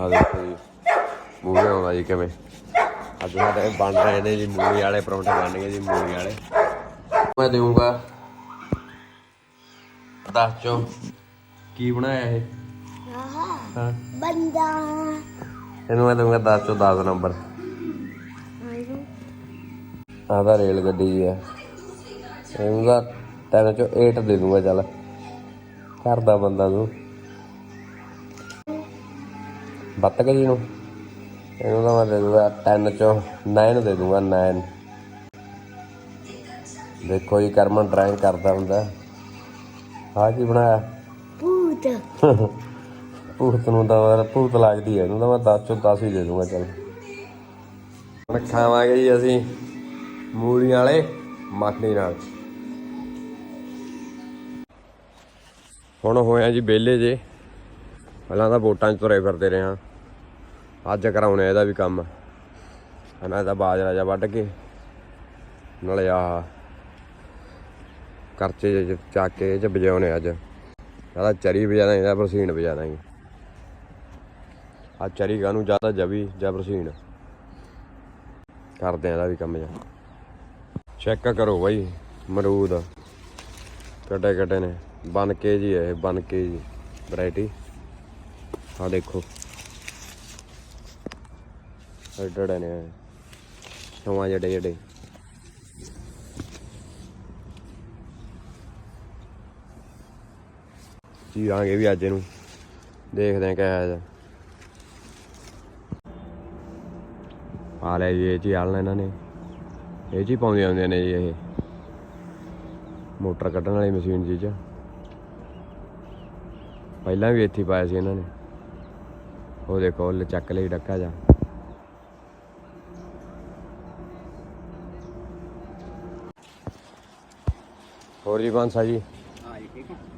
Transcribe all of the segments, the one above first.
ਆ ਦੇਖੋ ਜੀ ਮੂਹਰੇ ਆਉਂਦਾ ਜੀ ਕਿਵੇਂ? ਅੱਜ ਸਾਡੇ ਬਣ ਰਹੇ ਨੇ ਜੀ ਮੂਲੀ ਵਾਲੇ ਪਰੌਂਠੇ ਬਣ ਗਏ ਜੀ ਮੂਲੀ ਵਾਲੇ। ਮੈਂ ਦੇਵਾਂਗਾ ਦੱਸ ਚੋ ਕੀ ਬਣਾਇਆ ਇਹ? ਹਾਂ। ਬੰਦਾ। ਇਹਨੂੰ ਮੈਂ ਦਊਂਗਾ 10 ਚੋਂ 10 ਨੰਬਰ। ਆਹ ਤਾਂ ਰੇਲ ਗੱਡੀ ਜੀ ਆ। ਇਹਨੂੰ ਤਾਂ ਤਿੰਨ ਚੋਂ 8 ਦੇ ਦੂੰਗਾ ਚੱਲ। ਘਰ ਦਾ ਬੰਦਾ ਤੂੰ। ਬੱਤਕ ਜੀ ਨੂੰ। ਇਹਨੂੰ ਤਾਂ ਮੈਂ ਦੇ ਦੂੰਗਾ 10 ਚੋਂ 9 ਦੇ ਦੂੰਗਾ 9 ਦੇਖੋ ਜੀ ਕਰਮਨ ਡਰਾਇੰਗ ਕਰਦਾ ਹੁੰਦਾ। ਆਹ ਕੀ ਬਣਾਇਆ? ਭੂਤ। ਭੂਤ ਨੂੰ ਤਾਂ ਮੈਂ ਭੂਤ ਲੱਗਦੀ ਹੈ ਇਹਨੂੰ ਤਾਂ ਮੈਂ 10 ਚੋਂ 10 ਹੀ ਦੇ ਦੂੰਗਾ ਚੱਲ। ਹੁਣ ਖਾਵਾਂਗੇ ਜੀ ਅਸੀਂ ਮੂਲੀਆਂ ਵਾਲੇ ਮੱਖਣੀ ਨਾਲ। ਹੁਣ ਹੋਇਆ ਜੀ ਬੇਲੇ ਜੇ। ਪਹਿਲਾਂ ਤਾਂ ਵੋਟਾਂ 'ਚ ਤੁਰੇ ਫਿਰਦੇ ਰਹੇ ਹਾਂ। ਅੱਜ ਕਰਾਉਣਾ ਇਹਦਾ ਵੀ ਕੰਮ। ਇਹਨਾਂ ਇਹਦਾ ਬਾਜਰਾ ਜਾ ਵੱਢ ਕੇ, ਨਾਲੇ ਆ ਕਰਚੇ ਜਿਹੇ 'ਚ ਚੱਕ ਕੇ ਇਹ 'ਚ ਵਜਾਉਣੇ ਅੱਜ। ਜ਼ਿਆਦਾ ਚਰੀ ਵਜਾਦਾ ਇਹਦਾ ਬਰਸੀਨ ਵਜਾਦਾਂਗੇ ਆ ਚਰੀ ਗਾਨੂੰ ਜ਼ਿਆਦਾ ਜਵੀ ਜਾਂ ਬਰਸੀਨ। ਕਰਦੇ ਆ ਇਹਦਾ ਵੀ ਕੰਮ ਜਾ ਚੈੱਕ ਕਰੋ ਬਾਈ ਮਰੂਦ ਕੱਟੇ ਕੱਟੇ ਨੇ। ਬਨ ਕੇ ਜੀ ਇਹ ਬਨ ਕੇ ਜੀ। ਵੈਰਾਈਟੀ ਆ ਦੇਖੋ। ਐਡੜੇ ਨੇ। ਸਮਾਂ ਜੜੇ ਜੀ ਆਂਗੇ ਵੀ ਅੱਜ ਇਹਨੂੰ। ਦੇਖਦੇ ਆ ਕਿਹਾ ਜਾ ਆ ਲੈ ਜੀ, ਇਹ ਜੀ ਆਲਣਾ ਇਹਨਾਂ ਨੇ। ਇਹ ਜੀ ਪਾਉਂਦੇ ਆਉਂਦੇ ਨੇ ਜੀ ਇਹ। ਮੋਟਰ ਕੱਢਣ ਵਾਲੀ ਮਸ਼ੀਨ ਜੀ ਚ। ਪਹਿਲਾਂ ਵੀ ਇੱਥੇ ਪਾਇਆ ਸੀ ਇਹਨਾਂ ਨੇ। ਉਹ ਦੇਖੋ, ਉਹ ਚੱਕ ਲਈ ਡੱਕਾ ਜਾ। ਹੋਰ ਜੀ ਬਾਂਸਾ ਜੀ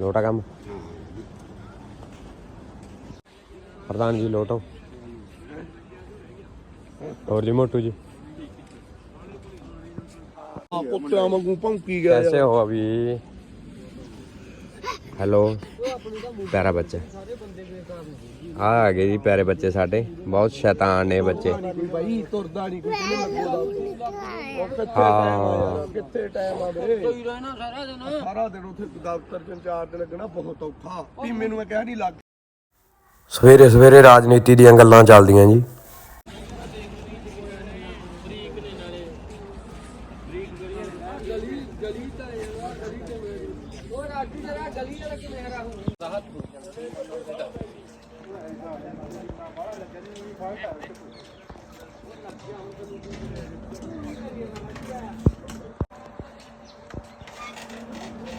ਲੋਟਾ ਕੰਮ ਪ੍ਰਧਾਨ ਜੀ ਲੋਟੋ ਹੋਰ ਜੀ ਮੋਟੂ ਜੀ ਆ ਕੁੱਤਿਆਂ ਵਾਂਗੂ ਭੌਂਕੀ ਗਿਆ कैसे हो अभी ਹੈਲੋ ਪਿਆਰਾ ਬੱਚਾ। ਆ ਆ ਗਏ ਜੀ ਪਿਆਰੇ ਬੱਚੇ ਸਾਡੇ। ਬਹੁਤ ਸ਼ੈਤਾਨ ਨੇ ਬੱਚੇ। ਕੋਈ ਬਾਈ ਤੁਰਦਾ ਨਹੀਂ ਕੋਈ ਕਿਹਨੇ ਲੱਗਦਾ ਉਹ ਕਿੱਥੇ ਹਾਂ। ਟਾਈਮ ਆ ਯਾਰ, ਕਿੱਥੇ ਟਾਈਮ ਆ ਵੀਰੇ ਕੋਈ ਰਹਿਣਾ ਸਾਰਾ ਦਿਨ ਸਾਰਾ ਦਿਨ ਉੱਥੇ ਦਫ਼ਤਰ ਚ ਇੰਚਾਰਜ ਲੱਗਣਾ ਬਹੁਤ ਔਖਾ ਵੀ ਮੈਨੂੰ ਮੈਂ ਕਹਿ ਨਹੀਂ ਲੱਗ ਸਵੇਰੇ ਸਵੇਰੇ ਰਾਜਨੀਤੀ ਦੀਆਂ ਗੱਲਾਂ ਚੱਲਦੀਆਂ ਜੀ।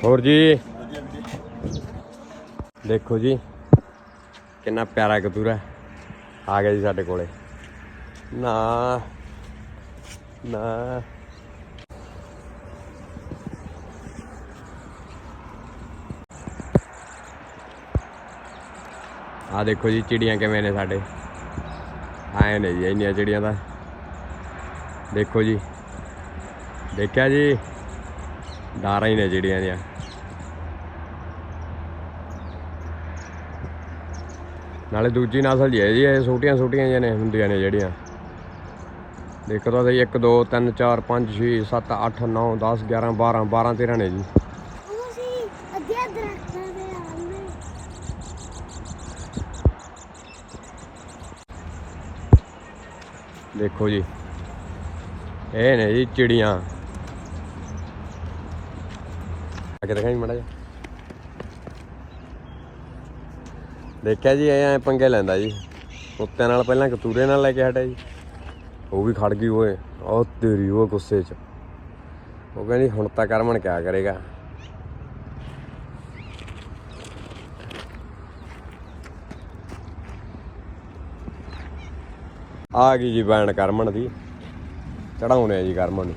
ਹੋਰ ਜੀ? ਦੇਖੋ ਜੀ, ਕਿੰਨਾ ਪਿਆਰਾ ਕਤੂਰਾ ਆ ਗਿਆ ਜੀ ਸਾਡੇ ਕੋਲੇ। ਨਾ ਨਾ। ਆ ਦੇਖੋ ਜੀ, ਚਿੜੀਆਂ ਕਿਵੇਂ ਨੇ ਸਾਡੇ। ਆਏ ਨੇ ਜੀ, ਇੰਨੀਆਂ ਚਿੜੀਆਂ ਦਾ ਦੇਖੋ ਜੀ। ਦੇਖਿਆ ਜੀ? ਡਾਰਾਂ ਹੀ ਨੇ ਚਿੜੀਆਂ ਦੀਆਂ। ਨਾਲੇ ਦੂਜੀ ਨਸਲ ਜੀ ਹੈ ਜੀ ਇਹ ਛੋਟੀਆਂ ਛੋਟੀਆਂ ਜਿਹੇ ਨੇ ਹੁੰਦੀਆਂ ਨੇ ਜਿਹੜੀਆਂ। ਦੇਖੋ ਤਾਂ ਸਹੀ 1 2 3 4 5 6 7 8 9 10 11 12 12 13 ਨੇ ਜੀ। ਦੇਖੋ ਜੀ ਇਹ ਨੇ ਜੀ ਚਿੜੀਆਂ। ਅੱਗੇ ਦਿਖਾਈ ਮੜਾ ਜੀ ਦੇਖਿਆ ਜੀ ਐ ਪੰਗੇ ਲੈਂਦਾ ਜੀ। ਕੁੱਤਿਆਂ ਨਾਲ ਪਹਿਲਾਂ ਕਤੂਰੇ ਨਾਲ ਲੈ ਕੇ ਹਟਿਆ ਜੀ। ਉਹ ਵੀ ਖੜ ਗਈ ਓਏ ਉਹ ਤੇਰੀ ਉਹ ਗੁੱਸੇ 'ਚ। ਉਹ ਕਹਿੰਦੀ ਹੁਣ ਤਾਂ ਕਰਮਨ ਕਿਆ ਕਰੇਗਾ? ਆ ਗਈ ਜੀ ਬੈਣ ਕਰਮਨ ਦੀ। ਚੜਾਉਣੇ ਆ ਜੀ ਕਰਮਨ ਨੂੰ।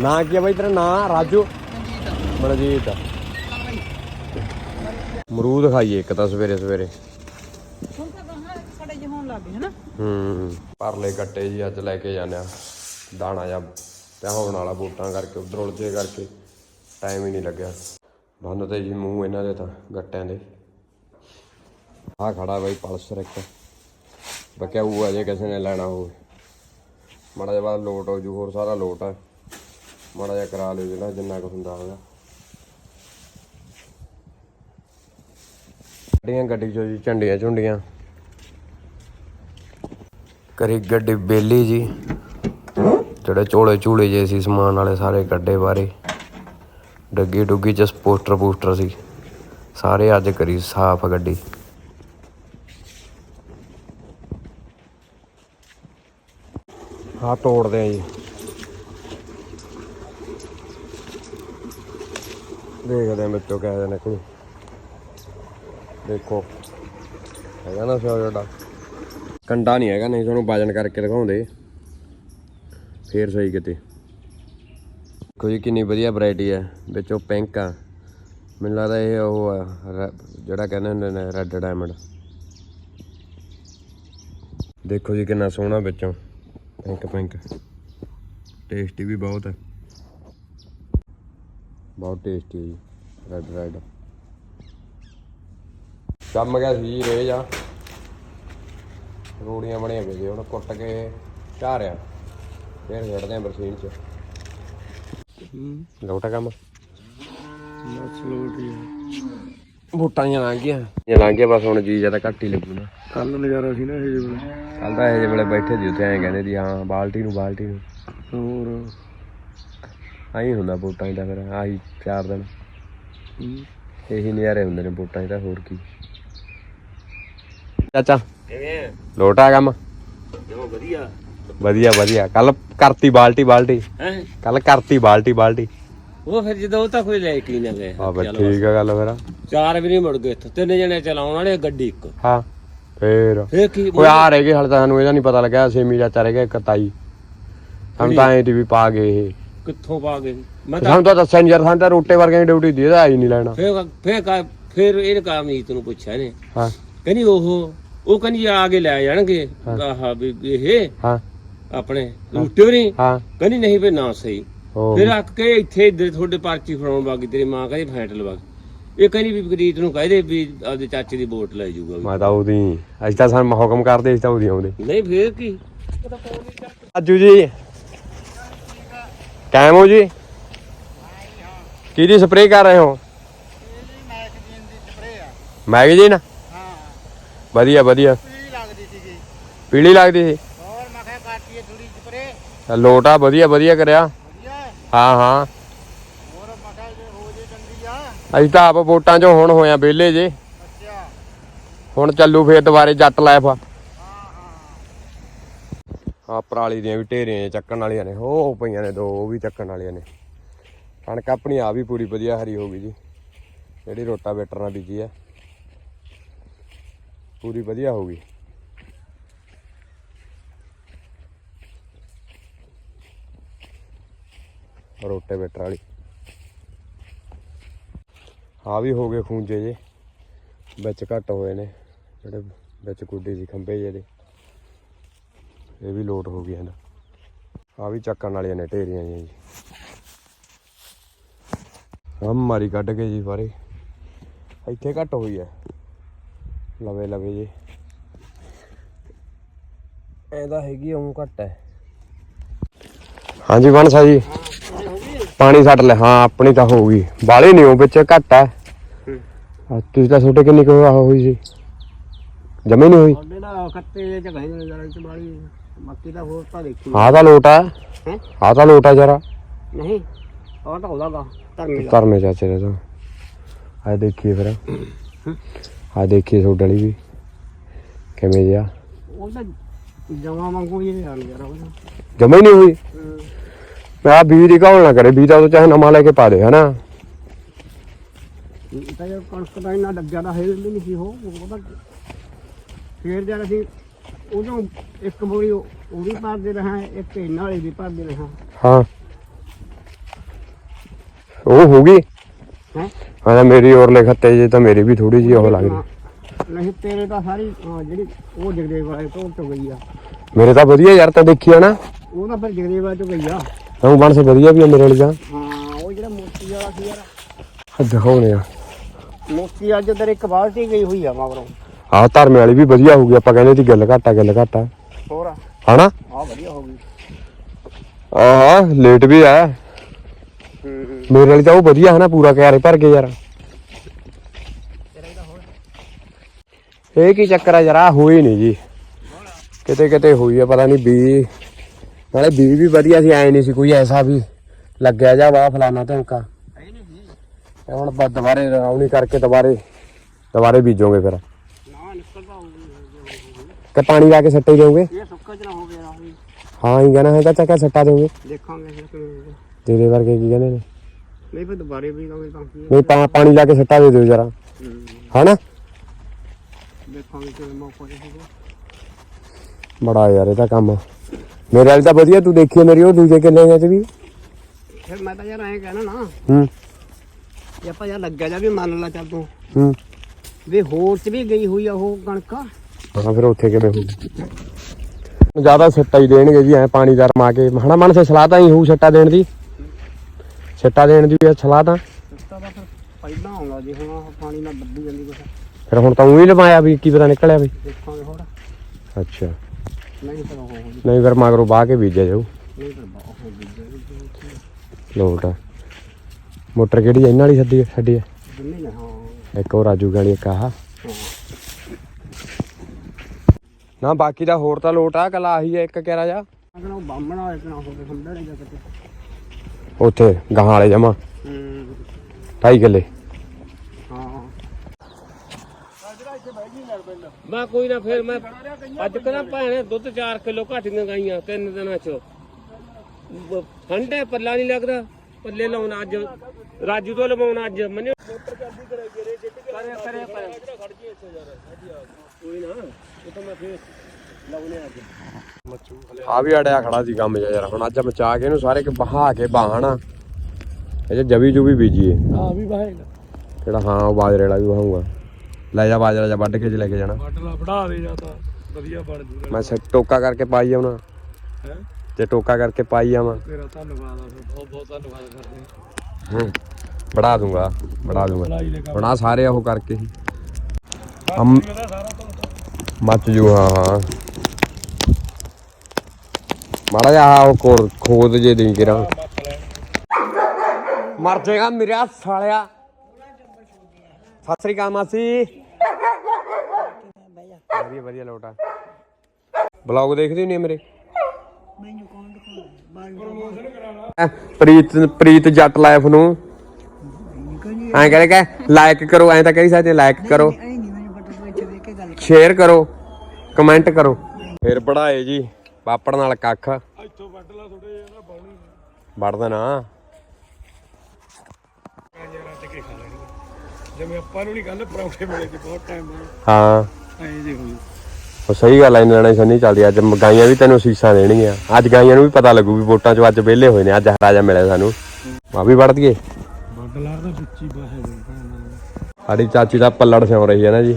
ਨਾਂ ਕੀ ਆ ਬਈ ਤੇਰਾ ਨਾਂ? ਰਾਜੂ? ਮਨਜੀਤ। ਮਰੂਦ ਖਾਈਏ ਇੱਕ ਤਾਂ ਸਵੇਰੇ ਸਵੇਰੇ। ਹੁਣ ਤਾਂ ਗਾਹਾਂ ਕੜੇ ਜਿਹੇ ਹੋਣ ਲੱਗ ਗਏ ਹਨਾ? ਹੂੰ ਪਰਲੇ ਕੱਟੇ ਜੀ ਅੱਜ ਲੈ ਕੇ ਜਾਂਦੇ ਆ। ਦਾਣਾ ਜਾਂ ਪਿਆ ਹੋਣ ਵਾਲਾ ਬੂਟਾਂ ਕਰਕੇ ਉਧਰ ਉਲਝੇ ਕਰਕੇ ਟਾਈਮ ਹੀ ਨਹੀਂ ਲੱਗਿਆ। ਬੰਦ ਤੇ ਜੀ ਮੂੰਹ ਇਹਨਾਂ ਦੇ ਤਾਂ ਗੱਟਿਆਂ ਦੇ। ਆ ਖੜਾ ਬਾਈ ਪਲਸਰ ਇੱਕ। ਬਕਿਆ ਉਹ ਅਜੇ ਕਿਸੇ ਨੇ ਲੈਣਾ ਹੋਵੇ। ਮਾੜਾ ਜਿਹਾ ਬਾਅਦ ਲੋਟ ਹੋ ਜੂ ਹੋਰ ਸਾਰਾ ਲੋਟ ਹੈ ਮਾੜਾ ਜਿਹਾ ਕਰਾ ਲਿਓ ਜਿਹੜਾ ਜਿੰਨਾ ਕੁ ਹੁੰਦਾ ਹੋਗਾ ਗੱਡੀਆਂ, ਗੱਡੀ ਚੋਂ ਜੀ, ਝੰਡੀਆਂ ਝੁੰਡੀਆਂ। ਕਰੀ ਗੱਡੀ ਬੇਲੀ ਜੀ। ਜਿਹੜੇ ਝੋਲੇ ਝੂਲੇ ਜੇ ਸੀ, ਸਮਾਨ ਵਾਲੇ ਸਾਰੇ ਗੱਡੇ ਬਾਰੇ। ਡੱਗੀ ਡੁੱਗੀ ਚ ਪੋਸਟਰ ਪੋਸਟਰ ਸੀ। ਸਾਰੇ ਅੱਜ ਕਰੀ ਸਾਫ਼ ਗੱਡੀ। ਹਾਂ ਤੋੜਦੇ ਆ ਜੀ। ਦੇਖਦੇ ਆ ਵਿੱਚੋਂ ਕਹਿ ਜਿਹਾ ਕੋਈ ਦੇਖੋ। ਹੈਗਾ ਨਾ ਸਿਓ ਜਿਹੜਾ ਕੰਡਾ ਨਹੀਂ ਹੈਗਾ, ਨਹੀਂ ਤੁਹਾਨੂੰ ਵਜਨ ਕਰਕੇ ਦਿਖਾਉਂਦੇ। ਫੇਰ ਸਹੀ ਕਿਤੇ। ਦੇਖੋ ਜੀ, ਕਿੰਨੀ ਵਧੀਆ ਵੈਰਾਈਟੀ ਹੈ। ਵਿੱਚੋਂ ਪਿੰਕ ਆ। ਮੈਨੂੰ ਲੱਗਦਾ ਇਹ ਉਹ ਆ, ਰੈ- ਜਿਹੜਾ ਕਹਿੰਦੇ ਹੁੰਦੇ ਨੇ ਰੈੱਡ ਡਾਇਮੰਡ ਦੇਖੋ ਜੀ, ਕਿੰਨਾ ਸੋਹਣਾ ਵਿੱਚੋਂ। ਪਿੰਕ ਪਿੰਕ ਟੇਸਟੀ ਵੀ ਬਹੁਤ ਹੈ। ਬਹੁਤ ਟੇਸਟੀ ਹੈ ਜੀ ਰੈੱਡ ਰੈੱਡ ਕੰਮ ਗਿਆ ਸੀ ਜੀ। ਰੇਜ ਆ ਰੋੜੀਆਂ ਬਣੀਆਂ ਪਈਆਂ ਜੀ ਹੁਣ ਕੁੱਟ ਕੇ ਝਾਰਿਆ ਫਿਰ ਛੱਡਦੇ ਆ ਬਰਸੀਨ ਚ। ਲੋਟਾ ਕੰਮ। ਬਸ ਲੋਟ ਹੀ ਜਾਂ ਲੰਘ ਗਿਆ ਜਾਂ ਲੰਘ ਗਿਆ ਬਸ ਹੁਣ ਜੀ ਜ਼ਿਆਦਾ ਘੱਟ ਹੀ ਲੱਗੂ ਨਾ। ਕੱਲ ਨਜ਼ਾਰਾ ਸੀ ਨਾ ਇਹ ਜਿਵੇਂ ਕੱਲ ਤਾਂ ਇਹ ਜਿਹੇ ਵੇਲੇ ਬੈਠੇ ਸੀ ਉੱਥੇ ਐਂ ਕਹਿੰਦੇ ਸੀ ਹਾਂ ਬਾਲਟੀ ਨੂੰ ਬਾਲਟੀ ਨੂੰ। ਹੋਰ। ਆਹੀ ਹੁੰਦਾ 'ਚ ਤਾਂ ਫਿਰ ਆਹੀ ਚਾਰ ਦਿਨ। ਇਹੀ ਨਜ਼ਾਰੇ ਹੁੰਦੇ ਨੇ 'ਚ ਤਾਂ ਹੋਰ ਕੀ। ਚਾਚਾ। ਕਿਵੇਂ ਲੋਟਾ ਕੰਮ। ਜੋ ਵਧੀਆ? ਵਧੀਆ ਵਧੀਆ। ਕੱਲ ਕਰਤੀ ਬਾਲਟੀ ਬਾਲਟੀ। ਹੈ? ਕੱਲ ਕਰਤੀ ਬਾਲਟੀ ਬਾਲਟੀ। ਉਹ ਫਿਰ ਜਦੋਂ ਉਹ ਤਾਂ ਕੋਈ ਲੈ ਕੇ ਹੀ ਨਾ ਗਏ। ਆ ਬਸ ਠੀਕ ਆ ਗੱਲ ਫਿਰ। ਚਾਰ ਵੀ ਨਹੀਂ ਮੁੜ ਗਏ ਇੱਥੋਂ। ਤਿੰਨ ਜਣੇ ਚਲਾਉਣ ਵਾਲੇ ਗੱਡੀ ਇੱਕ। ਹਾਂ ਫੇਰ। ਫੇਰ ਕੀ ਆ ਰਹਿ ਗਏ ਹਾਲੇ ਤਾਂ ਸਾਨੂੰ ਇਹਦਾ ਨਹੀਂ ਪਤਾ ਲੱਗਿਆ ਸੇਮੀ ਚਾਚਾ ਰਹਿ ਗਿਆ ਇੱਕ ਤਾਈ। ਤਾਂ ਐਂ ਟੀ ਵੀ ਪਾ ਗਏ ਇਹ। ਕਿੱਥੋਂ ਪਾ ਗਏ? ਮੈਂ ਤਾਂ ਸਾਨੂੰ ਤਾਂ ਦੱਸਿਆ ਨਹੀਂ ਯਾਰ ਸਾਨੂੰ ਤਾਂ ਰੋਟੇ ਵਰਗਿਆਂ ਦੀ ਡਿਊਟੀ ਦੀ ਇਹਦਾ ਆਈ ਨਹੀਂ ਲੈਣਾ। ਫੇਰ ਫੇਰ ਫੇਰ ਇਹ ਕਾਮਨੀਤ ਨੂੰ ਪੁੱਛਿਆ ਨੇ ਹਾਂ। ਕਹਿੰਦੀ ਉਹ ਉਹ ਕਹਿੰਦੀ ਆ ਕੇ ਲੈ ਜਾਣਗੇ। ਆਹ ਵੀ ਇਹ ਹਾਂ। ਆਪਣੇ ਰੂਟੇ ਨਹੀਂ ਹਾਂ। ਕਹਿੰਦੀ ਨਹੀਂ ਫੇਰ ਨਾ ਸਹੀ। ਫਿਰ ਅੱਕ ਕੇ ਇੱਥੇ ਇੱਧਰ ਤੁਹਾਡੇ ਪਰਚੀ ਫੜਾਉਣ ਵਾਗੀ ਤੇਰੀ ਮਾਂ ਕਹਿੰਦੀ ਫੈਂਟ ਲਵਾ ਇਹ ਕਹਿੰਦੀ ਵੀ ਪ੍ਰੀਤ ਨੂੰ ਕਹਦੇ ਵੀ ਆਪਦੇ ਚਾਚੇ ਦੀ ਵੋਟ ਲੈ ਜਾਊਗਾ ਵੀ। ਮੈਂ ਤਾਂ ਉਹਦੀ ਅਸੀਂ ਤਾਂ ਸਾਨੂੰ ਹੁਕਮ ਕਰਦੇ ਅਸੀਂ ਤਾਂ ਉਹਦੀ ਆਉਂਦੇ। ਨਹੀਂ ਫੇਰ ਕੀ? ਅੱਜੂ ਜੀ। ਕਾਇਮ ਹੋ ਜੀ? ਕਿਹਦੀ ਸਪਰੇਅ ਕਰ ਰਹੇ ਹੋ? ਮੈਗਜ਼ੀਨ ਹਾਂ ਵਧੀਆ ਵਧੀਆ। ਪੀਲੀ ਲੱਗਦੀ ਸੀਗੀ। ਪੀਲੀ ਲੱਗਦੀ ਸੀ? ਹੋਰ ਮੈਂ ਕਿਹਾ ਕਾਟੀ ਥੋੜੀ ਸਪਰੇ ਤਾਂ ਲੋਟਾ ਵਧੀਆ ਵਧੀਆ ਕਰਿਆ। ਹੈ। ਹਾਂ ਹੋਰ ਮੈਂ ਕਿਹਾ ਜੇ ਹੋ ਜੇ ਚੰਗੀ ਆ। ਅਸੀਂ ਤਾਂ ਆਪ ਵੋਟਾਂ 'ਚੋਂ ਹੁਣ ਹੋਇਆ ਵਿਹਲੇ ਜੇ। ਅੱਛਾ। ਹੁਣ ਚੱਲੂ ਫੇਰ ਦੁਬਾਰੇ ਜੱਟ ਲਾਈਫ ਆ ਹਾਂ ਹਾਂ। ਆ ਪਰਾਲੀ ਦੀਆਂ ਵੀ ਢੇਰੀਆਂ ਚੱਕਣ ਵਾਲੀਆਂ ਨੇ। ਉਹ ਪਈਆਂ ਨੇ ਦੋ ਉਹ ਵੀ ਚੱਕਣ ਵਾਲੀਆਂ ਨੇ। ਕਣਕ ਆਪਣੀ ਆ ਵੀ ਪੂਰੀ ਵਧੀਆ ਹਰੀ ਹੋ ਗਈ ਜੀ। ਜਿਹੜੀ ਰੋਟਾ ਵੇਟਰ ਨਾਲ ਬੀਜੀ ਆ। ਪੂਰੀ ਵਧੀਆ ਹੋ ਗਈ। ਰੋਟੇ ਵੇਟਰ ਵਾਲੀ। ਆ ਵੀ ਹੋ ਗਏ ਖੂੰਜੇ ਜੇ, ਵਿੱਚ ਘੱਟ ਹੋਏ ਨੇ, ਜਿਹੜੇ ਵਿੱਚ ਗੁੱਡੇ ਸੀ, ਖੰਭੇ ਜਿਹੇ ਇਹ ਵੀ ਲੋਟ ਹੋ ਗਿਆ ਇਹਦਾ ਆ ਵੀ ਚੱਕਣ ਵਾਲੀਆਂ ਨੇ, ਢੇਰੀਆਂ ਜੀਆਂ ਜੀ। ਹਮ ਮਾਰੀ ਕੱਢ ਕੇ ਜੀ ਬਾਰੇ। ਇੱਥੇ ਘੱਟ ਹੋਈ ਹੈ। ਲਵੇ ਲਵੇ ਜੀ। ਇਹਦਾ ਹੈਗੀ ਉਹ ਘੱਟ ਹੈ ਹਾਂਜੀ ਬਨਸਾ ਜੀ। ਪਾਣੀ ਛੱਡ ਲੈ ਹਾਂ ਆਪਣੀ ਤਾਂ ਹੋ ਗਈ ਬਾਲੇ ਨਹੀਂ ਉਹ ਵਿੱਚ ਘੱਟ ਹੈ। ਤੁਸੀਂ ਤਾਂ ਛੋਟੇ ਕਿੰਨੀ ਕੁ ਹੋਈ ਸੀ? ਜਮੇ ਨਹੀਂ ਹੋਈ? ਉਹਦੇ ਨਾਲ ਖੱਤੇ ਜੇ ਜਗ੍ਹਾ ਹੀ ਨਜ਼ਰ ਚ ਬਾਲੀ ਬਾਕੀ ਤਾਂ ਹੋਰ ਤਾਂ ਦੇਖੀ ਆਹ ਤਾਂ ਲੋਟ ਹੈਂ? ਤਾਂ ਲੋਟ ਜਰਾ। ਨਹੀਂ ਉਹ ਤਾਂ ਉਹਦਾਗਾ ਧਰਮੀ ਦਾ। ਧਰਮੇ ਚਾਚੇ ਦਾ ਆ ਦੇਖੀਏ ਫਿਰ। ਆ ਦੇਖੀਏ ਤੁਹਾਡੇ ਵਾਲੀ ਵੀ। ਕਿਵੇਂ ਜਿਆ ਉਹ ਤਾਂ ਜਮਾ ਵਾਂਗੂ ਹੀ ਹਾਲ ਯਾਰ ਉਹਦਾ ਜਮਾ ਹੀ ਨਹੀਂ ਹੋਈ? ਮੈਂ ਆ ਬੀਜ ਦੀ ਘਾਲ ਨਾ ਕਰੇ ਬੀਜ ਤਾਂ ਉਹ ਚਾਹੇ ਨਵਾਂ ਲੈ ਕੇ ਪਾ ਦੇ ਹਨਾ? ਇਹ ਤਾਂ ਯਾਰ ਕਣਕ ਦਾ ਇੰਨਾ ਦਾ ਹੈ ਨਹੀਂ ਸੀ ਉਹ ਉਹਦਾ ਫੇਰ ਜਦ ਅਸੀਂ ਉਦੋਂ ਇੱਕ ਬੋਰੀ ਉਹ ਉਹ ਵੀ ਭਰਦੇ ਰਹਾ ਇੱਕ ਇਹਨਾਂ ਵਾਲੀ ਵੀ ਭਰਦੇ ਰਹਾ। ਹਾਂ। ਉਹ ਹੋ ਗਈ? ਹੈ? ਮੈਂ ਤਾਂ ਮੇਰੀ ਔਰ ਲਿਖਤੇ ਜੇ ਤਾਂ ਮੇਰੀ ਵੀ ਥੋੜੀ ਜਿਹੀ ਉਹ ਲੱਗ ਰਹੀ। ਨਹੀਂ ਤੇਰੇ ਤਾਂ ਸਾਰੀ ਹਾਂ, ਜਿਹੜੀ ਉਹ ਜਗਦੇਵ ਵਾਲੇ ਤੋਂ ਤੋਂ ਗਈ ਆ। ਮੇਰੇ ਤਾਂ ਵਧੀਆ ਯਾਰ ਤਾਂ ਦੇਖੀ ਆ ਨਾ? ਉਹ ਤਾਂ ਫਿਰ ਜਗਦੇਵ ਵਾਲੇ ਤੋਂ ਗਈ ਆ। ਉਹ ਬਣ ਸੇ ਵਧੀਆ ਵੀ ਆ ਮੇਰੇ ਵਾਲੀ ਤਾਂ। ਹਾਂ ਉਹ ਜਿਹੜਾ ਮੋਤੀ ਵਾਲਾ ਸੀ ਯਾਰ। ਆ ਦਿਖਾਉਣੇ ਆ। ਮੋਤੀ ਅੱਜ ਤੇਰੇ ਇੱਕ ਬਾਲਟੀ ਗਈ ਹੋਈ ਆ ਮਗਰੋਂ। ਆਹ ਧਰਮੇ ਵਾਲੀ ਵੀ ਵਧੀਆ ਹੋਊਗੀ ਆਪਾਂ ਕਹਿੰਦੇ ਸੀ ਗੱਲ ਘਾਟਾ ਗੱਲ ਘਾਟਾ। ਹੋਰ ਆ? ਹਨਾ? ਆਹ ਵਧੀਆ ਹੋ ਗਈ। ਆਹ ਲੇਟ ਵੀ ਆ। ਮੇਰੇ ਵਾਲੀ ਤਾਂ ਉਹ ਵਧੀਆ ਹਨਾ ਪੂਰਾ ਕਿਆਰੇ ਭਰ ਕੇ ਯਾਰ। ਇਹ ਕੀ ਚੱਕਰ ਆ ਯਾਰ ਆ ਹੋਈ ਨਹੀਂ ਜੀ। ਕਿਤੇ ਕਿਤੇ ਹੋਈ ਆ ਪਤਾ ਨਹੀਂ ਬੀ ਨਾਲੇ ਬੀ ਵੀ ਵਧੀਆ ਸੀ ਐ ਨਹੀਂ ਸੀ ਕੋਈ ਐਸਾ ਵੀ ਲੱਗਿਆ ਜਾ ਵਾ ਫਲਾਣਾ ਧਮਕਾ ਇਹ ਹੁਣ ਬਸ ਦੁਬਾਰੇ ਰਾਉਣੀ ਕਰਕੇ ਦੁਬਾਰੇ ਦੁਬਾਰੇ ਬੀਜੋਗੇ ਫਿਰ। ਨਾ ਕਿ ਪਾਣੀ ਲਾ ਕੇ ਸੱਟੇ ਜਾਓਗੇ? ਇਹ ਸੁੱਕਾ ਚ ਨਾ ਹਾਂ ਹੀ ਕਹਿਣਾ ਹੈਗਾ ਚੱਕਾ ਸੱਟਾ ਦੋਗੇ ਦੇਖਾਂਗੇ। ਤੇਰੇ ਵਰਗੇ ਕੀ ਕਹਿੰਦੇ ਨੇ? ਨਹੀਂ ਫਿਰ ਦੁਬਾਰੇ ਵੀ ਕਹਾਂਗੇ ਤਾਂ ਕੀ ਨਹੀਂ ਪਾ- ਪਾਣੀ ਲਾ ਕੇ ਸੱਟਾ ਦੇ ਦਿਓ ਜਰਾ। ਹਨਾ? ਦੇਖਾਂਗੇ ਕਿਵੇਂ ਮੌਕਾ ਹੋਊਗਾ। ਬੜਾ ਯਾਰ ਇਹਦਾ ਕੰਮ। ਮੇਰੇ ਵਾਲੀ ਤਾਂ ਵਧੀਆ ਤੂੰ ਦੇਖੀ ਮੇਰੀ ਉਹ ਦੂਜੇ ਕਿੱਲੇ ਚ ਵੀ। ਫਿਰ ਮੈਂ ਤਾਂ ਯਾਰ ਐਂ ਕਹਿਣਾ ਨਾ ਹੂੰ। ਜੇ ਆਪਾਂ ਯਾਰ ਲੱਗਿਆ ਜਾ ਵੀ ਮੰਨ ਲਾ ਚੱਲ ਤੂੰ। ਹੂੰ। ਵੀ ਹੋਰ ਚ ਵੀ ਗਈ ਹੋਈ ਆ ਉਹ ਕਣਕ। ਹਾਂ ਫਿਰ ਉੱਥੇ ਕਿਵੇਂ ਹੋਊ? ਜ਼ਿਆਦਾ ਸੱਟਾ ਹੀ ਦੇਣਗੇ ਜੀ ਐ ਪਾਣੀ ਦਾ ਰਮਾ ਕੇ। ਹਣਾ ਮਨ ਸੇ ਸਲਾਹ ਤਾਂ ਹੀ ਹੋਊ ਸੱਟਾ ਦੇਣ ਦੀ। ਸੱਟਾ ਦੇਣ ਦੀ ਵੀ ਸਲਾਹ ਤਾਂ। ਤਾਂ ਫਿਰ ਪਹਿਲਾਂ ਆਉਂਦਾ ਜੇ ਹੁਣ ਆਹ ਪਾਣੀ ਨਾਲ ਬੱਦੀ ਜਾਂਦੀ ਕੁਛ। ਫਿਰ ਹੁਣ ਤਾਂ ਉਹੀ ਲਵਾਇਆ ਵੀ ਕੀ ਪਤਾ ਨਿਕਲਿਆ ਵੀ। ਦੇਖਾਂਗੇ ਹੋਰ। ਅੱਛਾ। ਨਹੀਂ ਫਿਰ ਉਹ ਹੋਣੀ ਨਹੀਂ ਫਿਰ ਮਗਰੋਂ ਬਾਹ ਕੇ ਬੀਜਿਆ ਜਾਊ। ਨਹੀਂ ਫਿਰ ਉਹ ਬੀਜੇ ਲੋਟ ਆ। ਮੋਟਰ ਕਿਹੜੀ ਆ? ਇਹਨਾਂ ਵਾਲੀ ਛੱਡੀ ਛੱਡੀ ਆ? ਜਿੰਨੇ ਨੇ ਹਾਂ। ਇੱਕ ਉਹ ਰਾਜੂ ਗਾਲੀ ਇੱਕ ਆਹ। ਨਾ ਬਾਕੀ ਦਾ ਹੋਰ ਤਾਂ ਲੋਟ ਆ ਕੱਲ ਆਹੀ ਹੈ ਇੱਕ ਕਹਿਰਾ ਜਾ? ਅਗਰ ਉਹ ਬਾਹਮਣਾ ਇੱਕ ਨਾ ਹੋਵੇ ਹੁੰਦਾ ਨਹੀਂ ਜਾਂ ਕਿਤੇ। ਉੱਥੇ ਗਾਹਾਂ ਵਾਲੇ ਜਮਾ। ਹੂੰ ਢਾਈ ਕਿੱਲੇ। ਹਾਂ ਮੈਂ ਕੋਈ ਨਾ ਫਿਰ ਮੈਂ ਅੱਜ ਕਹਿੰਦਾ ਭੈਣੇ ਦੁੱਧ 4 ਕਿਲੋ ਘਟੀਆਂ ਗਾਈਆਂ ਤਿੰਨ ਦਿਨਾਂ ਚ। ਬ- ਠੰਡੇ ਪੱਲਾ ਨਹੀਂ ਲੱਗਦਾ, ਪੱਲੇ ਲਾਉਣਾ ਅੱਜ। ਰਾਜੂ ਤੋਂ ਲਵਾਉਣਾ ਅੱਜ। ਮੰਨਿਓ? ਕਰੇ ਕਰੇ ਕੋਈ ਨਾ ਉਹ ਤਾਂ ਮੈਂ ਫੇਰ ਆ ਵੀ ਅੜਿਆ ਖੜਾ ਸੀ ਕੰਮ ਯਾਰ ਹੁਣ ਅੱਜ ਮਚਾ ਕੇ ਇਹਨੂੰ ਸਾਰੇ ਕੇ ਬਹਾ ਕੇ ਬਾਹਣਾ। ਇਹ ਜਵੀ ਜੁਵੀ ਬੀਜੀਏ। ਆ ਵੀ ਬਾਹੇਗਾ ਕਿਹੜਾ ਹਾਂ ਉਹ ਬਾਜਰੇ ਵਾਲਾ ਵੀ ਵਹਾਊਗਾ ਲੈ ਜਾ ਬਾਜਰਾ ਜਾ ਵੱਢ ਕੇ ਚ ਲੈ ਕੇ ਜਾਣਾ। ਬਟਲਾ ਵੜਾ ਦੇ ਜਾਂ ਤਾਂ ਵਧੀਆ ਬਣ ਜੂਗਾ ਮੈਂ ਸ ਟੋਕਾ ਕਰਕੇ ਪਾਈ ਆਉਣਾ। ਹੈ? ਤੇ ਟੋਕਾ ਕਰਕੇ ਪਾਈ ਆਵਾਂ। ਤੇਰਾ ਧੰਨਵਾਦ ਆ ਬਹੁਤ ਬਹੁਤ ਧੰਨਵਾਦ ਕਰਦੇ ਹੂੰ। ਬੜਾ ਦੂੰਗਾ ਬੜਾ ਦੂੰਗਾ। ਆਹ ਸਾਰੇ ਉਹ ਕਰਕੇ ਹੀ। ਹਮ ਮੱਚ ਜੂ ਹਾਂ ਹਾਂ। ਮਾੜਾ ਜਿਹਾ ਆਹ ਉਹ ਕੋਰ ਖੋਦ ਜੇ ਦੇਈ ਕਿਰਾ ਮਰ ਜਾਏਗਾ ਮੇਰਾ ਸਾਲਿਆ। ਸਤਿ ਸ੍ਰੀ ਅਕਾਲ ਮਾਸੀ। ਵਧੀਆ ਵਧੀਆ ਲੋਟਾ ਬਲੌਗ ਦੇਖਦੇ ਨਹੀਂ ਮੇਰੇ? ਪ੍ਰੀਤ ਪ੍ਰੀਤ ਜੱਟ ਲਾਈਫ ਨੂੰ। ਐਂ ਕਰੇ ਕਿ ਲਾਈਕ ਕਰੋ ਐਂ ਤਾਂ ਕਹੀ ਸਕਦੇ ਲਾਈਕ ਕਰੋ। ਸ਼ੇਅਰ ਕਰੋ ਕਮੈਂਟ ਕਰੋ। ਫਿਰ ਪੜਾਏ ਜੀ। ਪਾਪੜ ਨਾਲ ਕੱਖ। ਇੱਥੋਂ ਵੱਢ ਲਾ ਥੋੜੇ ਜਿਹਾ ਨਾ ਬਾਉਣੀ ਵੜ ਦੇਣਾ। ਗਾਜਰਾਂ ਤੇ ਕੇ ਖਾ ਲੈਣਗੇ ਜਿਵੇਂ ਆਪਾਂ ਨੂੰ ਨਹੀਂ ਗੱਲ ਪਰੌਂਠੇ ਮਿਲੇ ਸੀ ਬਹੁਤ ਟਾਈਮ ਬਾਅਦ ਹਾਂ। ਐਂ ਜੇ ਹੋਈ। ਉਹ ਸਹੀ ਗੱਲ ਐ ਇਹਨਾਂ ਨੇ ਸੰਨੀ ਚੱਲਦੀ ਅੱਜ ਗਾਈਆਂ ਵੀ ਤੈਨੂੰ ਸੀਸਾਂ ਦੇਣਗੀਆਂ। ਅੱਜ ਗਾਈਆਂ ਨੂੰ ਵੀ ਪਤਾ ਲੱਗੂ ਵੀ ਵੋਟਾਂ 'ਚ ਅੱਜ ਵਿਹਲੇ ਹੋਏ ਨੇ ਅੱਜ ਰਾਜਾ ਮਿਲਿਆ ਸਾਨੂੰ। ਆ ਵੀ ਵੜ ਦਈਏ। ਵੱਢ ਲਾ ਦਾ ਵਿੱਚ ਹੀ ਬਾਹਰ ਸਾਡੀ ਚਾਚੀ ਦਾ ਪੱਲੜ ਸਿਉਂ ਰਹੀ ਹੈ ਨਾ ਜੀ।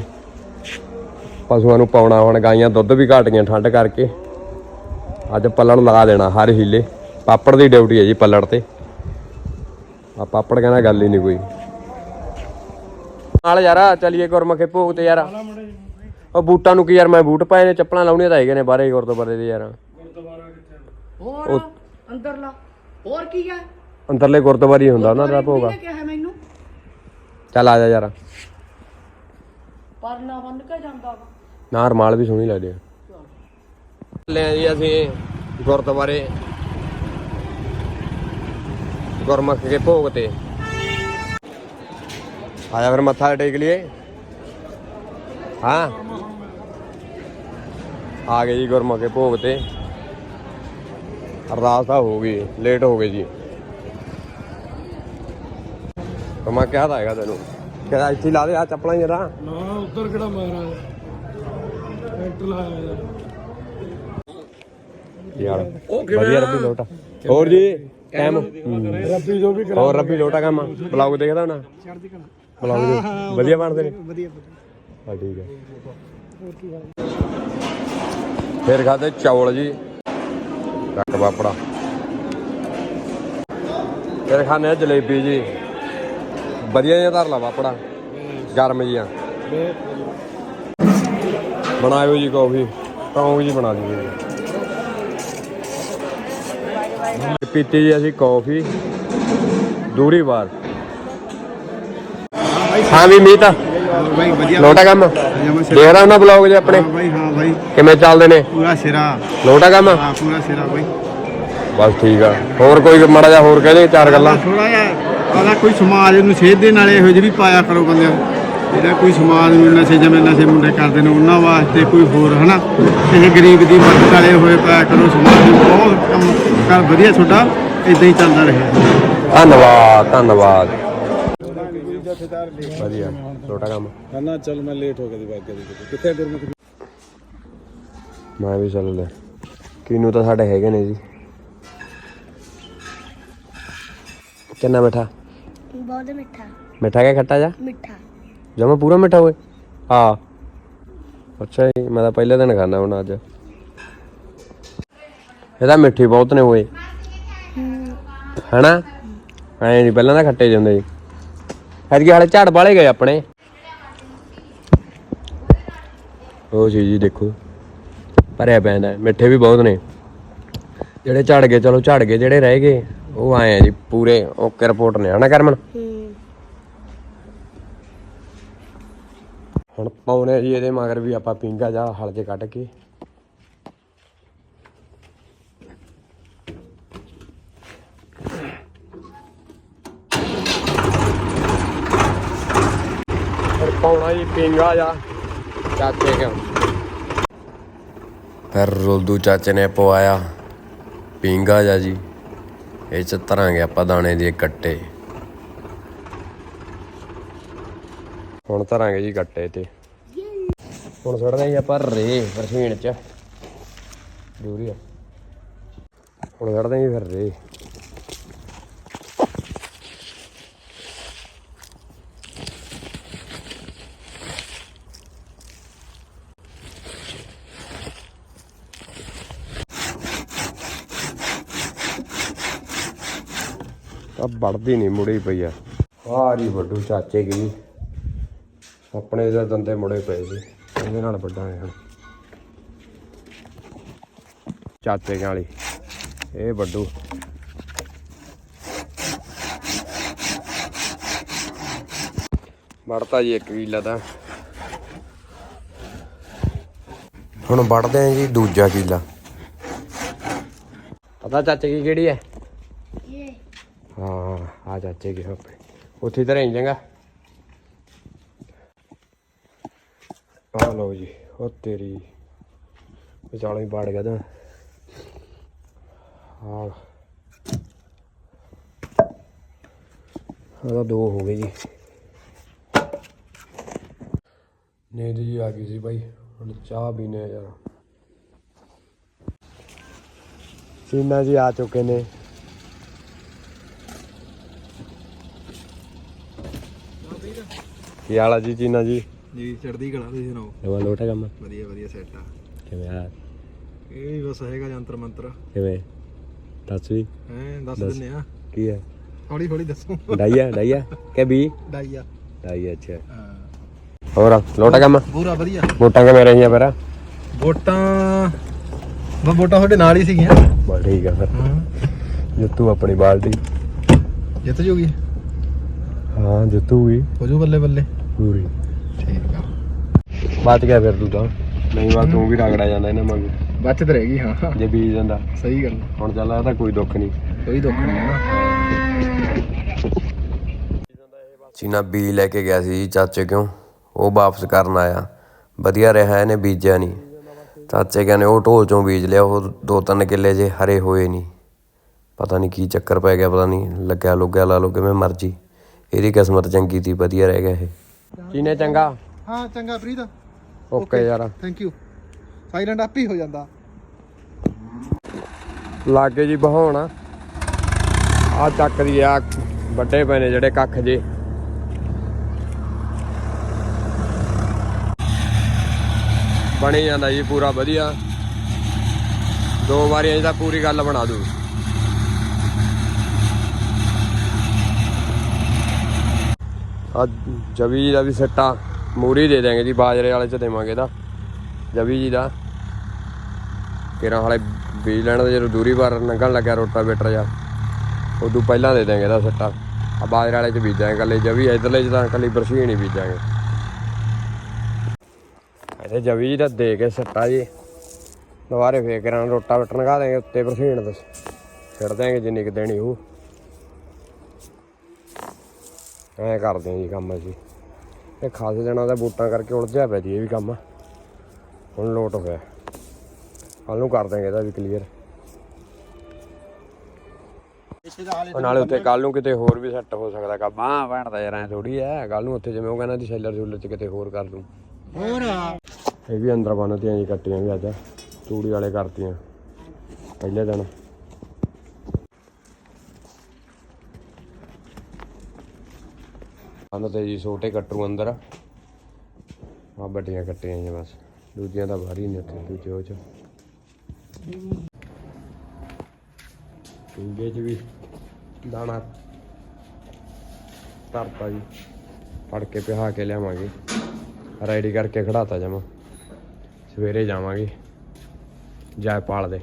ਪਸ਼ੂਆਂ ਨੂੰ ਪਾਉਣਾ ਹੁਣ ਗਾਈਆਂ ਦੁੱਧ ਵੀ ਘਟ ਗਈਆਂ ਠੰਡ ਕਰਕੇ। ਅੱਜ ਪੱਲੜ ਲਾ ਦੇਣਾ ਹਰ ਹੀਲੇ। ਪਾਪੜ ਦੀ ਡਿਊਟੀ ਹੈ ਜੀ ਪੱਲੜ ਤੇ। ਆ ਪਾਪੜ ਕਹਿੰਦਾ ਗੱਲ ਹੀ ਨਹੀਂ ਕੋਈ। ਨਾਲ ਯਾਰ ਚਲੀਏ ਗੁਰਮਖੇ ਭੋਗ ਤੇ ਯਾਰ। ਉਹ ਬੂਟਾਂ ਨੂੰ ਕੀ ਯਾਰ ਮੈਂ ਬੂਟ ਪਾਏ ਨੇ ਚੱਪਲਾਂ ਲਾਉਣੀਆਂ ਤਾਂ ਹੈਗੇ ਨੇ ਬਾਰੇ ਗੁਰਦੁਆਰੇ ਦੇ ਯਾਰ। ਹੋਰ ਅੰਦਰਲਾ ਹੋਰ ਕੀ ਹੈ ਅੰਦਰਲੇ ਗੁਰਦੁਆਰੇ ਹੁੰਦਾ ਉਹਨਾਂ ਦਾ ਭੋਗਾ ਚੱਲ ਆ ਜਾ ਯਾਰ। ਪਰਨਾ ਬੰਨ ਕੇ ਜਾਂਦਾ ਵਾ। ਨਾ ਰਮਾਲ ਵੀ ਸੋਹਣੀ ਲੱਗਦੀ ਆ। ਲੈ ਜੀ ਅਸੀਂ ਗੁਰਦੁਆਰੇ ਗੁਰਮੁਖ ਕੇ ਭੋਗ ਤੇ। ਆਇਆ ਫਿਰ ਮੱਥਾ ਟੇਕ ਲਈਏ। ਹਾਂ। ਆ ਗਏ ਜੀ ਗੁਰਮੁਖ ਕੇ ਭੋਗ ਤੇ। ਅਰਦਾਸ ਤਾਂ ਹੋ ਗਈ ਲੇਟ ਹੋ ਗਏ ਜੀ। ਤਾਂ ਮੈਂ ਕਿਹਾ ਤਾਂ ਹੈਗਾ ਤੈਨੂੰ। ਕਿਹਾ ਇੱਥੇ ਲਾ ਦੇ ਆ ਚੱਪਲਾਂ ਜਰਾ ਨਾ, ਉੱਧਰ ਕਿਹੜਾ ਮਾਰਾ ਟੈਂਟ ਲਾਇਆ ਯਾਰ। ਵਧੀਆ ਰੱਬੀ ਲੋਟਾ। ਹੋਰ ਜੀ ਟਾਈਮ ਰੱਬੀ ਜੋ ਵੀ ਹੋਰ ਰੱਬੀ ਲੋਟਾ ਕੰਮ ਬਲੌਗ ਦੇਖਦਾ ਹੋਣਾ? ਚੜਦੀ ਕਲਾ। ਬਲੌਗ ਵਧੀਆ ਬਣਦੇ ਨੇ? ਵਧੀਆ ਹਾਂ ਠੀਕ ਹੈ ਫਿਰ ਖਾਦੇ ਚੌਲ ਜੀ। ਰੱਖ ਪਾਪੜਾ। ਫਿਰ ਖਾਣੇ ਜਲੇਬੀ ਜੀ। ਵਧੀਆ ਜਿਹਾ ਧਰ ਲਾ ਪਾਪੜਾ। ਗਰਮ ਜੀਆਂ ਬਣਾਇਓ ਜੀ ਕਾਫੀ। ਕਹੋ ਜੀ ਬਣਾ ਦਿਓ ਜੀ। ਪੀਤੀ ਜੀ ਅਸੀਂ ਕਾਫੀ। ਦੂਰੀ ਵਾਰ। ਹਾਂ ਵੀ ਮੀਤ। ਬਾਈ ਵਧੀਆ ਲੋਟਾ ਕੰਮ। ਦੇਖਦਾ ਉਹਨਾਂ ਬਲੌਗ ਜੇ ਆਪਣੇ। ਬਾਈ ਹਾਂ ਬਾਈ ਕਿਵੇਂ ਚੱਲਦੇ ਨੇ? ਪੂਰਾ ਸਿਰਾ ਲੋਟਾ ਕੰਮ। ਹਾਂ ਪੂਰਾ ਸਿਰਾ ਬਾਈ ਬਸ ਠੀਕ ਆ। ਹੋਰ ਕੋਈ ਮਾੜਾ ਜਿਹਾ ਹੋਰ ਕਹਦੇ ਚਾਰ ਗੱਲਾਂ। ਥੋੜਾ ਜਿਹਾ ਆਦਾ ਕੋਈ ਸਮਾਜ ਨੂੰ ਸੇਧ ਦੇਣ ਵਾਲੇ ਇਹੋ ਜਿਹੇ ਵੀ ਪਾਇਆ ਕਰੋ ਬੰਦੇ। ਜਿਹੜਾ ਕੋਈ ਸਮਾਜ ਨੂੰ ਨਸ਼ੇ ਜਿਵੇਂ ਨਸ਼ੇ ਮੁੰਡੇ ਕਰਦੇ ਨੇ, ਉਹਨਾਂ ਵਾਸਤੇ ਕੋਈ ਹੋਰ, ਹਨਾ? ਕਿਸੇ ਗਰੀਬ ਦੀ ਮਦਦ ਵਾਲੇ ਹੋਏ ਪਾਇਆ ਕਰੋ, ਸਮਾਜ ਨੂੰ ਬਹੁਤ ਕੰਮ ਕਰ ਵਧੀਆ ਤੁਹਾਡਾ ਇਦਾਂ ਹੀ ਚੱਲਦਾ ਰਹੇ। ਧੰਨਵਾਦ ਧੰਨਵਾਦ। ਵਧੀਆ ਲੋਟਾ ਕੰਮ। ਕਹਿੰਦਾ ਚੱਲ ਮੈਂ ਲੇਟ ਹੋ ਗਿਆ ਦੀ ਬਾਕੀ ਦੀ ਕਿੱਥੇ ਗੁਰਮੁਖ ਮੈਂ ਵੀ ਚੱਲ ਲੈ ਕਿਨੂੰ ਤਾਂ ਸਾਡੇ ਹੈਗੇ ਨੇ ਜੀ। ਕਿੰਨਾ ਮਿੱਠਾ? ਬਹੁਤ ਮਿੱਠਾ। ਮਿੱਠਾ ਕਿ ਖੱਟਾ ਜਾ ਮਿੱਠਾ। ਜਮਾ ਪੂਰਾ ਮਿੱਠਾ ਹੋਏ ਆ ਅੱਛਾ ਜੀ ਮੈਂ ਤਾਂ ਪਹਿਲੇ ਦਿਨ ਖਾਣਾ ਹੁਣ ਅੱਜ। ਇਹਦਾ ਮਿੱਠੇ ਬਹੁਤ ਨੇ ਹੋਏ ਹਨਾ? ਐ ਨਹੀਂ ਪਹਿਲਾਂ ਤਾਂ ਖੱਟੇ ਜਾਂਦੇ ਜੀ ਐਤਕੀ ਹਾਲੇ ਝੜ ਵਾਲੇ ਗਏ ਆਪਣੇ। ਉਹ ਜੀ ਜੀ ਦੇਖੋ। ਭਰਿਆ ਪੈਂਦਾ। ਮਿੱਠੇ ਵੀ ਬਹੁਤ ਨੇ। ਜਿਹੜੇ ਝੜ ਗਏ ਚਲੋ ਝੜ ਗਏ ਜਿਹੜੇ ਰਹਿ ਗਏ ਉਹ ਆਏ ਆ ਜੀ ਪੂਰੇ। ਓਕੇ ਰਿਪੋਰਟ ਨੇ ਹਨਾ ਕਰਮਨ? ਹੁਣ ਪਾਉਣੇ ਜੀ ਇਹਦੇ ਮਗਰ ਵੀ ਆਪਾਂ ਪਿੰਗਾ ਜਾ ਹਲ ਜੇ ਕੱਢ ਕੇ। ਪਾਉਣਾ ਜੀ ਪਿੰਗਾ ਜਾ। ਚਾਚੇ ਕਿਉਂ? ਫਿਰ ਰੁਲਦੂ ਚਾਚੇ ਨੇ ਪਵਾਇਆ। ਪਿੰਗਾ ਜਾ ਜੀ। ਇਹ ਚ ਧਰਾਂਗੇ ਆਪਾਂ ਦਾਣੇ ਦੇ ਕੱਟੇ ਹੁਣ ਧਰਾਂਗੇ ਜੀ ਕੱਟੇ ਤੇ। ਹੁਣ ਛੱਡਦੇ ਜੀ ਆਪਾਂ ਰੇ ਮਸ਼ੀਨ ਚ। ਜ਼ਰੂਰੀ ਹੁਣ ਛੱਡਦੇ ਜੀ ਫਿਰ ਰੇ ਆ ਵੜਦੀ ਨਹੀਂ ਮੁੜੀ ਪਈ ਆ। ਹਾਰੀ ਵੱਡੂ ਚਾਚੇ ਕੀ। ਆਪਣੇ ਦੇ ਦੰਦੇ ਮੁੜੇ ਪਏ ਸੀ ਇਹਦੇ ਨਾਲ ਵੱਡਾਂਗੇ ਹੁਣ। ਚਾਚੇ ਵਾਲੀ ਇਹ ਵੱਡੂ। ਵੜਤਾ ਜੀ ਇੱਕ ਕਿੱਲਾ ਦਾ ਹੁਣ ਵੜਦੇ ਆਂ ਜੀ ਦੂਜਾ ਕਿੱਲਾ। ਪਤਾ ਚਾਚੇ ਕੀ ਕਿਹੜੀ ਹੈ ਹਾਂ, ਆ ਚਾਚੇ ਕੀ ਆਪਣੇ ਉੱਥੇ ਹੀ ਧਰੇ ਜਾਂਗਾ। ਆ ਲਓ ਜੀ, ਉਹ ਤੇਰੀ ਵਿਚਾਲੋਂ ਹੀ ਬਾੜ ਗਿਆ ਤਾਂ। ਹਾਂ ਉਹਦਾ ਦੋ ਹੋ ਗਏ ਜੀ। ਨੀਂਦ ਜੀ ਆ ਗਈ ਸੀ ਭਾਈ ਹੁਣ ਚਾਹ ਪੀਨੇ ਆ ਯਾਰ। ਸੀਨਾ ਜੀ ਆ ਚੁੱਕੇ ਨੇ। ਕੀ ਹਾਲ ਆ ਜੀ ਚੀਨਾ ਜੀ? ਜੀ ਚੜਦੀ ਕਲਾ ਤੁਸੀਂ ਸੁਣਾਓ? ਨਵਾਂ ਲੋਟਾ ਕੰਮ ਵਧੀਆ ਵਧੀਆ ਸੈੱਟ ਆ। ਕਿਵੇਂ ਆ ਇਹ ਵੀ ਬਸ ਹੈਗਾ ਜੰਤਰ ਮੰਤਰ। ਕਿਵੇਂ? ਦੱਸ ਵੀ। ਹੈ ਦੱਸ। ਦਿੰਨੇ ਆ। ਕੀ ਹੈ ਹੌਲੀ ਹੌਲੀ ਦੱਸੋ। ਡਾਈਆ ਡਾਈਆ ਕਿ ਵੀ? ਡਾਈਆ ਡਾਈਆ ਅੱਛਾ। ਹਾਂ। ਹੋਰ ਲੋਟਾ ਕੰਮ? ਪੂਰਾ ਵਧੀਆ। ਵੋਟਾਂ ਕਿਵੇਂ ਰਹੀਆਂ ਫਿਰ? ਵੋਟਾਂ ਵੋਟਾਂ ਤੁਹਾਡੇ ਨਾਲ ਹੀ ਸੀਗੀਆਂ। ਬਸ ਠੀਕ ਆ ਫਿਰ। ਜਿੱਤੂ ਆਪਣੀ ਬਾਲਟੀ। ਜਿੱਤ ਜੂਗੀ। ਹਾਂ ਜਿੱਤੂਗੀ। ਹੋ ਜੂ ਬੱਲੇ ਬੱਲੇ। ਪੂਰੀ। ਠੀਕ ਆ। ਬਚ ਗਿਆ ਫਿਰ ਤੂੰ ਤਾਂ। ਨਹੀਂ ਵਾ ਤੂੰ ਵੀ ਰਗੜਾ ਜਾਂਦਾ ਇਹਨਾਂ ਵਾਂਗੂ। ਬਚਤ ਰਹੇਗੀ ਹਾਂ। ਜੇ ਬੀਜ ਦਿੰਦਾ ਸਹੀ ਗੱਲ ਹੁਣ ਚੱਲ ਇਹ ਤਾਂ ਕੋਈ ਦੁੱਖ ਨਹੀਂ। ਕੋਈ ਦੁੱਖ ਨਹੀਂ ਹੈ ਨਾ ਚੀਨਾ ਬੀਜ ਲੈ ਕੇ ਗਿਆ ਸੀ ਚਾਚੇ ਕਿਉਂ? ਉਹ ਵਾਪਸ ਕਰਨ ਆਇਆ। ਵਧੀਆ ਰਿਹਾ ਇਹਨੇ ਬੀਜਿਆ ਨਹੀਂ। ਚਾਚੇ ਕਹਿੰਦੇ ਉਹ ਢੋਲ ਚੋਂ ਬੀਜ ਲਿਆ ਉਹ ਦੋ ਤਿੰਨ ਕਿੱਲੇ ਜੇ ਹਰੇ ਹੋਏ ਨਹੀਂ। ਪਤਾ ਨਹੀਂ ਕੀ ਚੱਕਰ ਪੈ ਗਿਆ ਪਤਾ ਨਹੀਂ ਲੱਗਿਆ ਲੁੱਗਿਆ ਲਾ ਲੋ ਕਿਵੇਂ ਮਰਜ਼ੀ। ਇਹਦੀ ਕਿਸਮਤ ਚੰਗੀ ਤੀ ਵਧੀਆ ਰਹਿ ਗਿਆ ਇਹ। ਚੀਨੇ ਚੰਗਾ? ਹਾਂ ਚੰਗਾ ਪ੍ਰੀਤ। ਓਕੇ ਯਾਰ। ਥੈਂਕ ਯੂ ਸਾਇਲੈਂਟ ਆਪ ਹੀ ਹੋ ਜਾਂਦਾ। ਲਾਗੇ ਜੀ ਬਹਾਉਣਾ। ਆ ਚੱਕ ਦੀ ਆ ਵੱਡੇ ਪਏ ਨੇ ਜਿਹੜੇ ਕੱਖ ਜੇ। ਬਣੀ ਜਾਂਦਾ ਜੀ ਪੂਰਾ ਵਧੀਆ। ਦੋ ਵਾਰੀਆਂ 'ਚ ਤਾਂ ਪੂਰੀ ਗੱਲ ਬਣਾ ਦੂ ਆ ਜਵੀ ਦਾ ਵੀ ਸੱਟਾ, ਮੂਰੀ ਦੇ ਦਾਂਗੇ ਜੀ, ਬਾਜਰੇ ਵਾਲੇ ਚ ਦੇਵਾਂਗੇ ਦਾ ਜਵੀ ਜੀ ਦਾ। ਕਿਰਾਂ ਹਾਲੇ ਬੀਜ ਲੈਣ ਦੇ ਜਦੋਂ ਦੂਰੀ ਵਾਰ ਲੰਘਣ ਲੱਗਿਆ ਰੋਟਾ ਵੇਟਰ ਜਾ ਉਦੋਂ ਪਹਿਲਾਂ ਦੇ ਦਾਂਗੇ ਇਹਦਾ ਸੱਟਾ। ਆ ਬਾਜਰੇ ਵਾਲੇ ਚ ਬੀਜਾਂਗੇ ਕੱਲੇ ਜਵੀ, ਇਧਰਲੇ ਚ ਤਾਂ ਕੱਲੀ ਬਰਸੀਨ ਹੀ ਬੀਜਾਂਗੇ ਇਹਦੇ ਜਵੀ ਜੀ ਦਾ ਦੇ ਕੇ ਸੱਟਾ ਜੀ। ਦੁਬਾਰੇ ਫੇਰ ਕਰਾਂ ਰੋਟਾ ਵੇਟਰ ਲਗਾ ਦੇਂਗੇ ਉੱਤੇ ਬਰਸੀਨ ਬਸ ਛੱਡ ਦਿਆਂਗੇ ਜਿੰਨੀ ਕੁ ਦੇਣੀ ਉਹ ਐਂ ਕਰਦੇ ਹਾਂ ਜੀ ਕੰਮ ਅਸੀਂ। ਇਹ ਖਾਸੇ ਦਿਨਾਂ ਦਾ ਬੂਟਾਂ ਕਰਕੇ ਉਲਝਿਆ ਪਿਆ ਜੀ ਇਹ ਵੀ ਕੰਮ। ਹੁਣ ਲੋਟ ਹੋਇਆ ਕੱਲ ਨੂੰ ਕਰ ਦਾਂਗੇ ਇਹਦਾ ਵੀ ਕਲੀਅਰ ਨਾਲੇ ਉੱਥੇ ਕੱਲ ਨੂੰ ਕਿਤੇ ਹੋਰ ਵੀ ਸੈੱਟ ਹੋ ਸਕਦਾ ਕੰਮ। ਆ ਭੈਣਦਾ ਯਾਰ ਐ ਥੋੜੀ ਐ ਕੱਲ ਨੂੰ ਉੱਥੇ ਜਿਵੇਂ ਉਹ ਕਹਿੰਦਾ ਦੀ ਸੈਲਰ ਸੂਲਰ ਚ ਕਿਤੇ ਹੋਰ ਕਰ ਦੂੰ। ਹੋਰ? ਇਹ ਵੀ ਅੰਦਰ ਬੰਨਤੀਆਂ ਜੀ ਕੱਟੀਆਂ ਵੀ ਅੱਜ। ਤੂੜੀ ਵਾਲੇ ਕਰਤੀਆਂ। ਪਹਿਲੇ ਦਿਨ। ਅੰਨ ਤੇ ਜੀ ਛੋਟੇ ਕੱਟੂ ਅੰਦਰ ਆ। ਵੱਡੀਆਂ ਕੱਟੀਆਂ ਜੀ ਬਸ। ਦੂਜੀਆਂ ਤਾਂ ਬਾਹਰ ਹੀ ਨੇ ਉੱਥੇ, ਦੂਜੇ ਉਹ ਚ। ਟੂਗੇ ਚ ਵੀ ਦਾਣਾ ਧਰਤਾ ਜੀ। ਫੜ ਕੇ ਪਿਹਾ ਕੇ ਲਿਆਵਾਂਗੇ। ਰੈਡੀ ਕਰਕੇ ਖੜਾਤਾ ਜਮਾ। ਸਵੇਰੇ ਜਾਵਾਂਗੇ। ਜੈਪਾਲ ਦੇ।